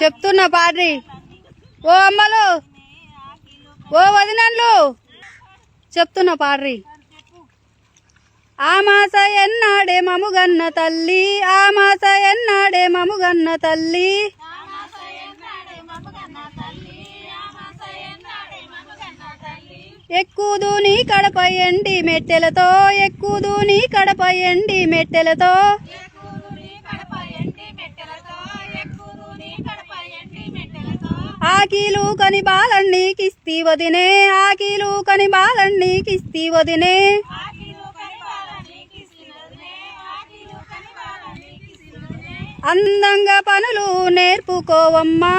చెప్తున్నా పాడ్రి ఓ అమ్మలు. ఓ వదినలు చెప్తున్నా పాడ్రి ఆ మాస ఎన్నాడే మముగన్న తల్లి. ఆ మాస ఎన్నాడే మముగన్న తల్లి. ఎక్కుదు నీ కడప ఎండి మెట్టెలతో ఎక్కుదు నీ కడప ఎండి మెట్టెలతో. ఆకీలు కని బాలన్ని కిస్తి వదినే ఆకీలు కని బాలన్ని కిస్తి వదినే. అందంగా పనులు నేర్పుకోవమ్మా.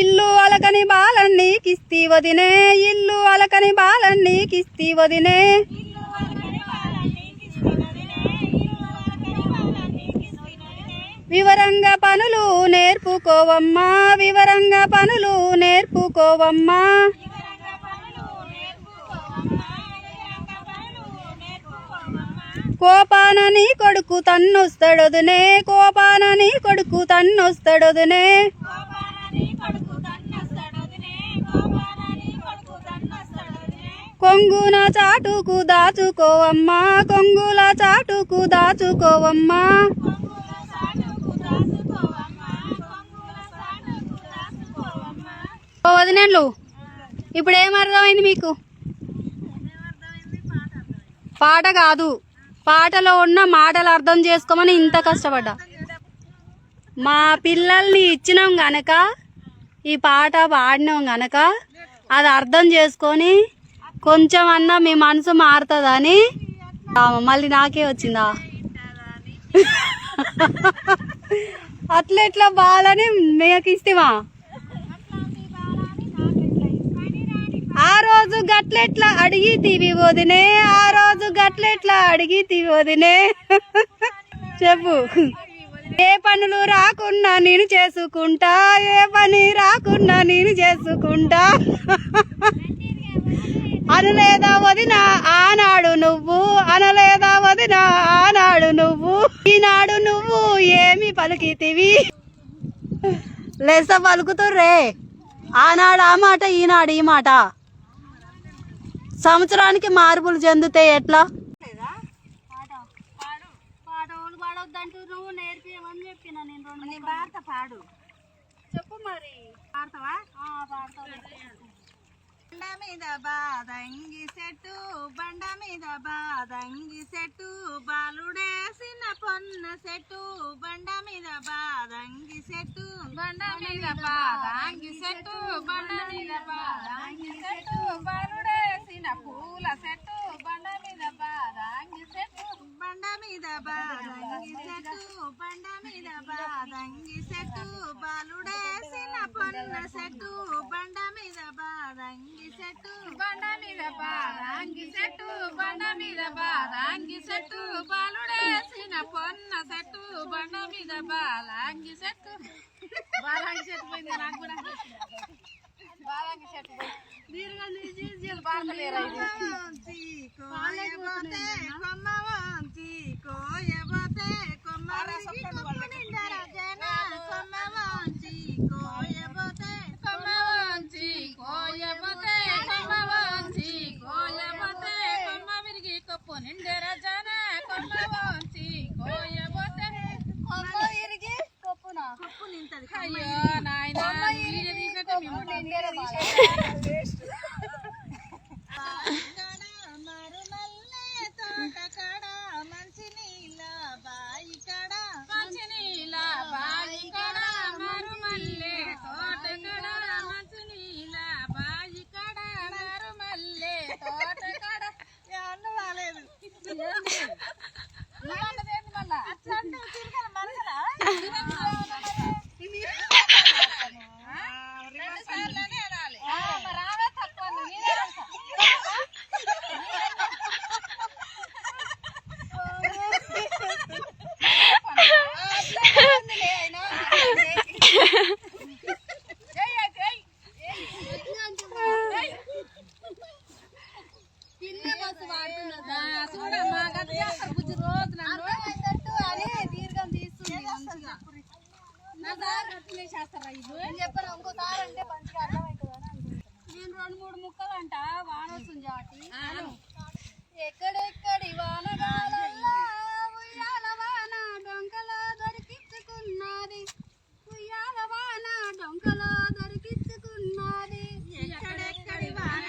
ఇల్లు అలకని బాలన్ని కిస్తి వదినే ఇల్లు అలకని బాలన్ని కిస్తి వదినే. వివరంగా పనులు నేర్పుకోవమ్మా వివరంగా పనులు నేర్పుకోవమ్మా. కోపానని కొడుకు తన్నొస్తడొదునే కోపానని కొడుకు తన్నొస్తడొదునే. కొంగున చాటుకు దాచుకోవమ్మా కొంగుల చాటుకు దాచుకోవమ్మా. ఓ ఇప్పుడు ఏం అర్థమైంది మీకు? పాట కాదు. పాటలో ఉన్న మాటలు అర్థం చేసుకోమని ఇంత కష్టపడ్డా. మా పిల్లల్ని ఇచ్చినాం గనక ఈ పాట పాడినాం గనక అది అర్థం చేసుకొని కొంచెం అన్నా మీ మనసు మారుతుందని. మళ్ళీ నాకే వచ్చిందా? అట్లెట్లా బాలని మీకు ఆ రోజు గట్లెట్లా అడిగి తీవి వదినే? ఆ రోజు గట్లెట్లా అడిగి తీవి వదినే? చెప్పు. ఏ పనులు రాకున్నా నేను చేసుకుంటా ఏ పని రాకున్నా నేను చేసుకుంటా. అనలేదా వదిన ఆనాడు నువ్వు? అనలేదా వదిన ఆనాడు నువ్వు? ఈనాడు నువ్వు ఏమి పలికితివి లెస పలుకుతుర్రే. ఆనాడు ఆ మాట ఈనాడు ఈ మాట. సంవత్సరానికి మార్పులు చెందితే ఎట్లా? పాడు చెప్పు మరి. పాడతావా? బండ మీద బాదంగి చెట్టు బండ మీద బాదంగి చెట్టు బాలుడేసిన పొన్న చెట్టు బండ మీద బాదంగి చెట్టు బండ మీద బాదంగి చెట్టు బండ మీద బాదంగి చెట్టు బాలుడేసిన పూల చెట్టు బండ మీద బాదంగి చెట్టు బండ మీద బాదంగి చెట్టు బండ మీద బాదంగి చెట్టు బాలుడేసిన పొన్న చెట్టు బండ మీద బాదంగి చెట్టు బండ మీద బాదంగి చెట్టు బండ మీద బాదంగి చెట్టు బాలుడేసిన పొన్న చెట్టు బండ మీద బాలంగి చెట్టు బాలంగి చెట్టు పోయింది నాకు కూడా. బాలంగి చెట్టు కోయబోతే రెండు మూడు ముక్కలు అంట వాన వస్తుంది జాటి ఎక్కడెక్కడి వానగాల ఉయ్యాల వాన డొంకల దొరికించుకున్నది. ఉయ్యాల వాన డొంకల దొరికించుకున్నది. ఎక్కడెక్కడి వాన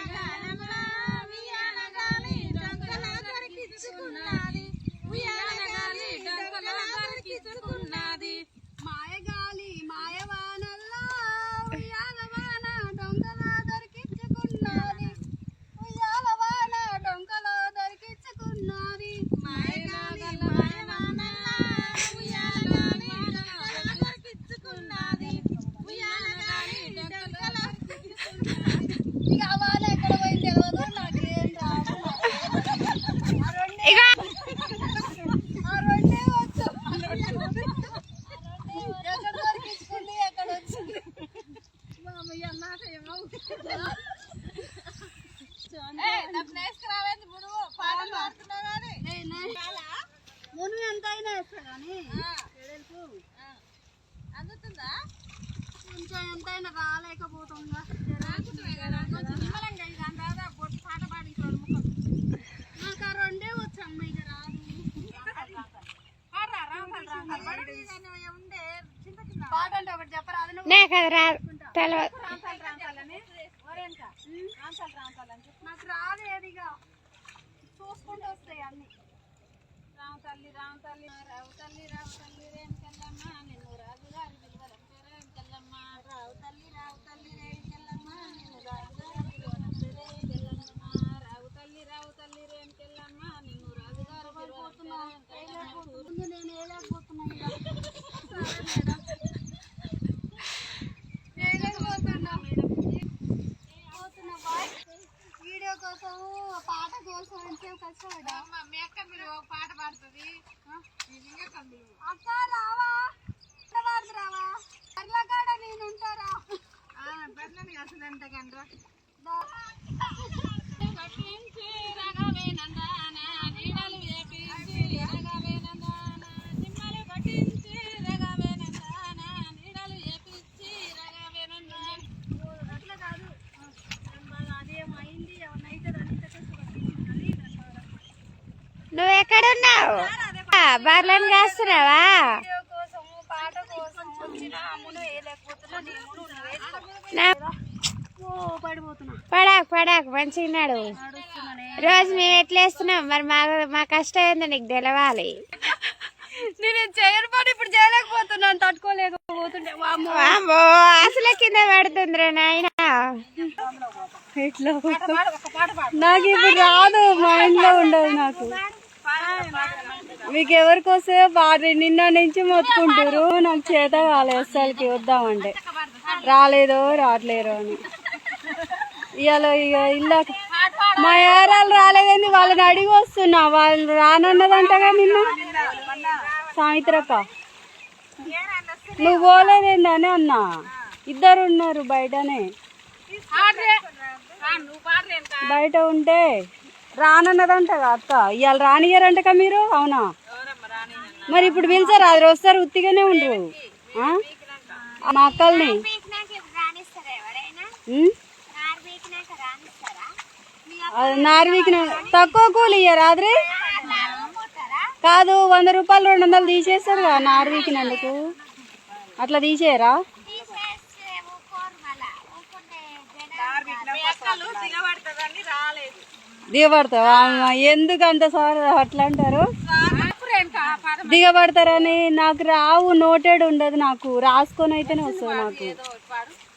మును ఎంత అయినా వేస్తా కానీ. అందుతుందా? కొంచెం ఎంతైనా రాలేకపోతుందా. నాకు ఆ రెండే వచ్చాను ఇక రాదు. పాట అంటే ఒకటి చెప్పరాదు నాకు రాదు. తెలియదు చూసుకుంటూ వస్తాయి అన్ని. రామ తల్లి రామ తల్లి రావు తల్లి రావు తల్లి రేణుకెళ్ళమ్మ నిన్ను రాజుగారి పిలువలంటే రేణుకెళ్ళమ్మ రావు తల్లి రావు తల్లి రేణుకెళ్ళమ్మ నిన్ను రాజుగారి పిలువలంటే రేణుకెళ్ళమ్మ రావు తల్లి రావు తల్లి రేణుకెళ్ళమ్మ నిన్ను రాజుగారు పిలువలంటే ముందు నేను వేయలేకపోతున్నా ఇక. వేయలేకపోతున్నా. పోతున్నా బాయ్. వీడియో కోసం పాట కోసం ఎంతసేపు కష్టపడ్డా మీ అక్క మీరు ఒక పాట పాడుతుంది అక్క రావా పాట పాడుతు రావా అట్లా కాడ నేను ఉంటారా బెల్లని అసలు ఎంత గండ్రా దా- పట్టించి రగవే నందాన నీడలు వేపించి రగవే నందాన నిమ్మలు పట్టించి రగవే నందాన నీడలు వేపించి రగవే నందాన అట్లా కాదు బాగా అదేమైంది ఏమన్నా అయితే దాన్ని కష్టపడి నువ్వు ఎక్కడున్నావు బర్లను కాస్తున్నావా వీడియో కోసం పాట కోసం వచ్చిన అమ్మును వేయలేకపోతున్నా నీ అమ్మును నువ్వు వేసుకో. నా ఓ పడిపోతున్నా పడాకు పడాకు మంచిగున్నాడు రోజు మేము ఎట్లా వేస్తున్నాం? మరి మా మా కష్టం ఏందో నీకు తెలవాలి. నేను చేయను ఇప్పుడు చేయలేకపోతున్నాను తట్టుకోలేకపోతుండే అసలే కింద పడుతుందిరా నాయన. ఇట్లా నాకు ఇప్పుడు రాదు మైండ్లో ఉండదు నాకు. మీకు ఎవరికి వస్తే వారి నిన్న నుంచి మొత్తుకుంటారు నాకు చేత కాలేదు అస్సలకి వద్దామంటే. రాలేదో రావట్లేరు అని. ఇవాళ ఇక ఇల్లా మా ఏరాలు రాలేదండి వాళ్ళని అడిగి వస్తున్నా. వాళ్ళు రానన్నదంటగా నిన్న? సాయంత్రక నువ్వు పోలేదేందని అన్నా. ఇద్దరు ఉన్నారు బయటనే బయట ఉంటే రానన్నదంటగా అక్క. ఇవాళ రానిగారంటగా మీరు? అవునా? మరి ఇప్పుడు పిలిచారు అది వస్తారు ఉత్తిగానే ఉండరు. ఆ? మా అక్కల్ని. నార్వీకి తక్కువ కూలి రాత్రి? కాదు వంద రూపాయలు రెండు వందలు తీసేస్తారు కదా నార్వీకినందుకు అట్లా తీసేయరా? రాలేదు. దిగబడతావా? ఎందుకు అంత సార్ అట్లా అంటారు? దిగబడతారని నాకు రావు నోటెడ్ ఉండదు నాకు. రాసుకొని అయితేనే వస్తుంది నాకు.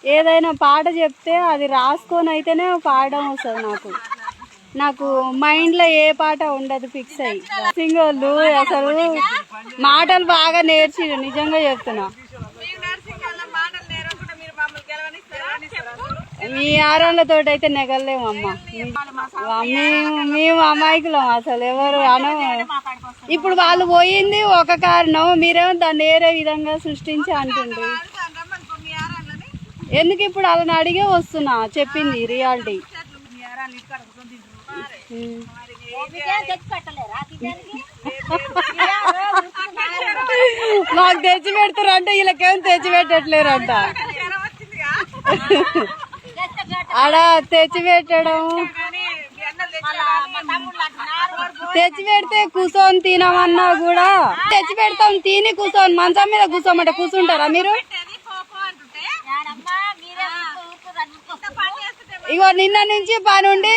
ఏదైనా పాట చెప్తే అది రాసుకొని అయితేనే పాడడం వస్తుంది నాకు. నాకు మైండ్లో ఏ పాట ఉండదు ఫిక్స్ అయ్యి సింగోళ్ళు అసలు మాటలు బాగా నేర్చిరు నిజంగా చెప్తున్నా మీకు నర్సింగ్ వల్ల మాటలు నేరకుండా మీరు మమ్మల్ని గెలవనిస్తారా చెప్పు మీ ఆరోళ్ళతో అయితే నెగలేమమ్మా. మేము మేము అమాయకులం అసలు ఎవరు అన ఇప్పుడు వాళ్ళు పోయింది ఒక కారణం మీరేమో దాన్ని వేరే విధంగా సృష్టించి అంటుండ్రు. ఎందుకు ఇప్పుడు వాళ్ళని అడిగే వస్తున్నా చెప్పింది రియాలిటీ. మాకు తెచ్చి పెడతారు అంటే వీళ్ళకేం తెచ్చి పెట్టట్లేరంట. ఆడ తెచ్చిపెట్టడం తెచ్చి పెడితే కూర్చొని తినమన్నా కూడా. తెచ్చి పెడతాం తిని కూర్చొని మంచం మీద కూర్చోమంటే కూర్చుంటారా మీరు? ఇగో నిన్న నుంచి పని ఉండి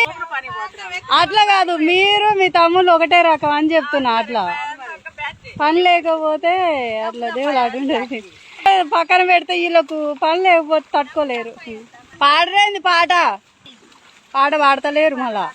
అట్లా కాదు మీరు మీ తమ్ముళ్ళు ఒకటే రకం అని చెప్తున్నా అట్లా. పని లేకపోతే అట్లా దేవుడు అటుండేది పక్కన పెడితే వీళ్ళకు పని లేకపోతే తట్టుకోలేరు. పాడరేంది పాట? పాట పాడతలేరు మళ్ళా.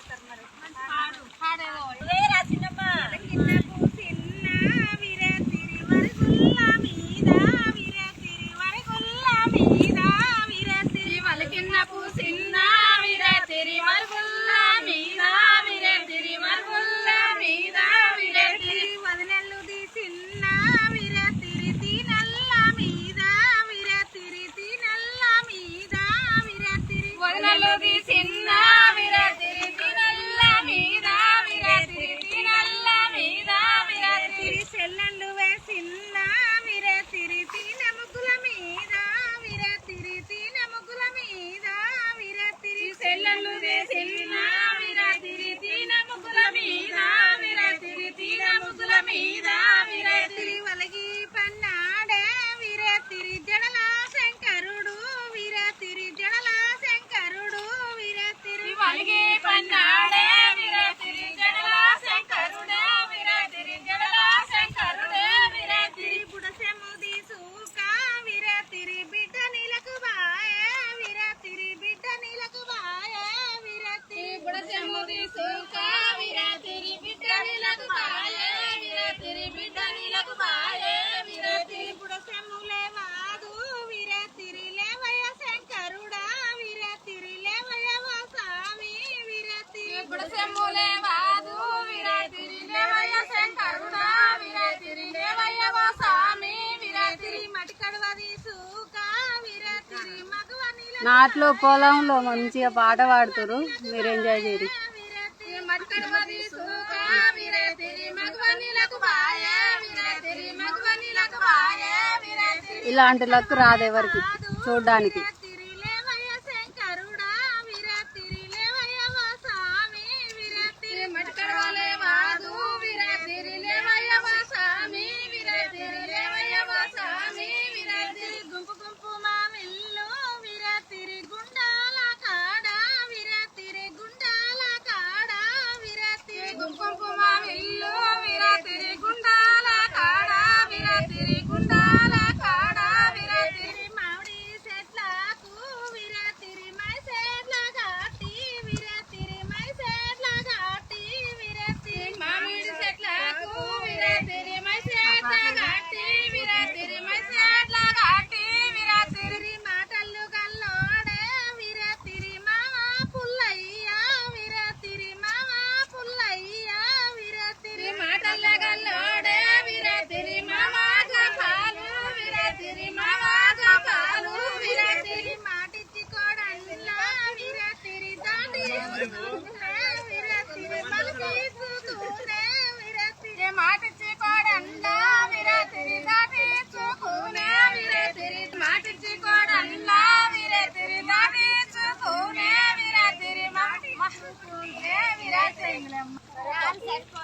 నాట్లో పొలంలో మంచిగా పాట పాడుతారు మీరు ఎంజాయ్ చేయరు. ఇలాంటి లక్ రాదు ఎవరికి చూడ్డానికి.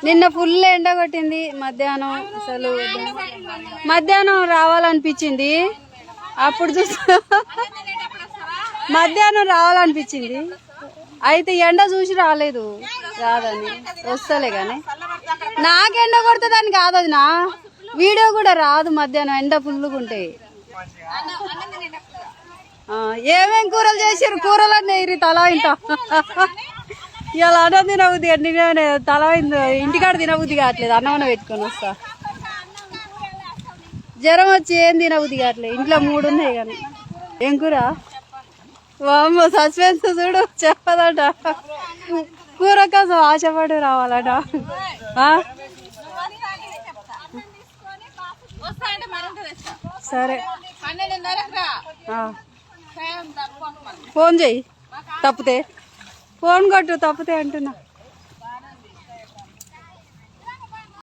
నిన్న ఫుల్ ఎండ కొట్టింది. మధ్యాహ్నం అసలు మధ్యాహ్నం రావాలనిపించింది. అప్పుడు చూస్తా మధ్యాహ్నం రావాలనిపించింది. అయితే ఎండ చూసి రాలేదు. రాదని. వస్తలే కానీ నాకెండ కొడుతుందని కాదు అది నా వీడియో కూడా రాదు మధ్యాహ్నం. ఎండ ఫుల్గా ఉంటే. ఏమేం కూరలు చేసారు కూరలన్నీ ఇరి తలా ఇంట. ఇలా అన్నం తినబుద్ది నేను తల ఇంటికాడ తినబుద్ది కావట్లేదు. అన్నం పెట్టుకొని వస్తా. జ్వరం వచ్చి ఏం తినబుద్ది కావట్లేదు. ఇంట్లో మూడు ఉన్నాయి కానీ. ఏం కూర? అమ్మ సస్పెన్స్ చూడు. చెప్పదట. కూర కోసం ఆశపడి రావాలట. సరే. ఫోన్ చెయ్యి తప్పితే. ఫోన్ కొట్టు తప్పితే అంటున్నా.